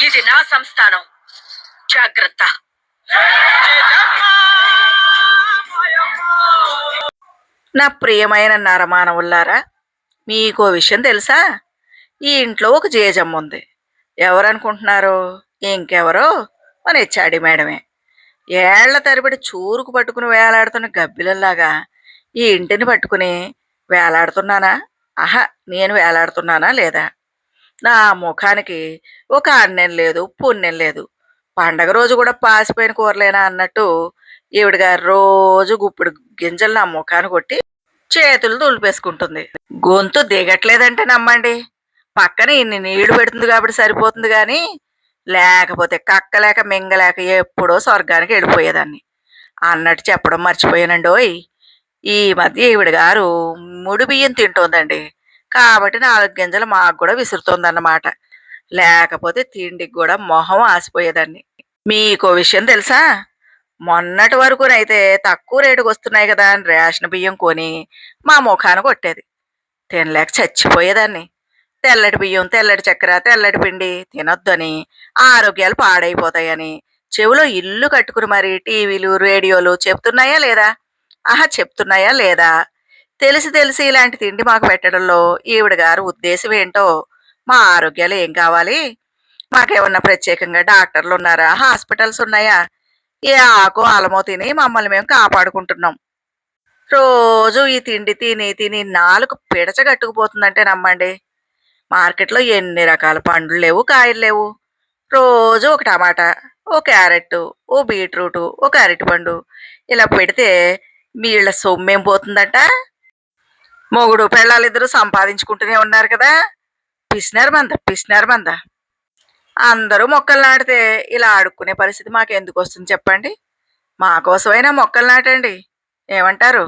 ఇది నా సంస్థానం. జాగ్రత్త. నా ప్రియమైన నరమానవుల్లారా మీకో విషయం తెలుసా? ఈ ఇంట్లో ఒక జేజమ్మ ఉంది. ఎవరనుకుంటున్నారు ఇంకెవరో మన హెచ్ఆడి మేడమే. ఏళ్ళ తరబడి చూరుకు పట్టుకుని వేలాడుతున్న గబ్బిలల్లాగా ఈ ఇంటిని పట్టుకుని వేలాడుతున్నానా? ఆహా నేను వేలాడుతున్నానా లేదా? నా ముఖానికి ఒక అన్నెం లేదు పుణ్యం లేదు. పండగ రోజు కూడా పాసిపోయిన కూరలేనా అన్నట్టు ఈవిడ గారు రోజు గుప్పుడు గింజలు నా ముఖాన్ని కొట్టి చేతులు దులిపేసుకుంటుంది. గొంతు దిగట్లేదంటే నమ్మండి. పక్కన ఇన్ని నీళ్ళు పెడుతుంది కాబట్టి సరిపోతుంది కానీ లేకపోతే కక్కలేక మింగలేక ఎప్పుడో స్వర్గానికి వెళ్ళిపోయేదాన్ని. అన్నట్టు చెప్పడం మర్చిపోయానండి ఓయ్ ఈ మధ్య ఈవిడ గారు ముడి బియ్యం తింటోందండి. కాబట్టి నాలుగు గింజలు మాకు కూడా విసురుతోందన్నమాట. లేకపోతే తిండికి కూడా మొహం ఆసిపోయేదాన్ని. మీకో విషయం తెలుసా? మొన్నటి వరకునైతే తక్కువ రేటుకు వస్తున్నాయి కదా అని రేషన్ బియ్యం కొని మా ముఖాన కొట్టేది. తినలేక చచ్చిపోయేదాన్ని. తెల్లటి బియ్యం తెల్లటి చక్కెర తెల్లటి పిండి తినొద్దని ఆరోగ్యాలు పాడైపోతాయని చెవిలో ఇల్లు కట్టుకుని మరి టీవీలు రేడియోలు చెప్తున్నాయా లేదా? ఆహా చెప్తున్నాయా లేదా? తెలిసి తెలిసి ఇలాంటి తిండి మాకు పెట్టడంలో ఈవిడ గారు ఉద్దేశం ఏంటో మా ఆరోగ్యాలు ఏం కావాలి? మాకేమన్నా ప్రత్యేకంగా డాక్టర్లు ఉన్నారా? హాస్పిటల్స్ ఉన్నాయా? ఏ ఆకు అలమో తిని మమ్మల్ని మేము కాపాడుకుంటున్నాం. రోజు ఈ తిండి తిని తిని నాలుగు పిడచగట్టుకుపోతుందంటే నమ్మండి. మార్కెట్లో ఎన్ని రకాల పండ్లు లేవు కాయలు లేవు. రోజు ఒక టమాటా ఓ క్యారెట్ ఓ బీట్రూట్ ఒక అరటిపండు ఇలా పెడితే వీళ్ళ సొమ్మేం పోతుందట? మొగుడు పెళ్ళాలిద్దరూ సంపాదించుకుంటూనే ఉన్నారు కదా. పిసినారు మంద పిసినారు మంద. అందరూ మొక్కలు నాటితే ఇలా ఆడుకునే పరిస్థితి మాకు ఎందుకు వస్తుంది చెప్పండి? మా కోసమైనా మొక్కలు నాటండి. ఏమంటారు?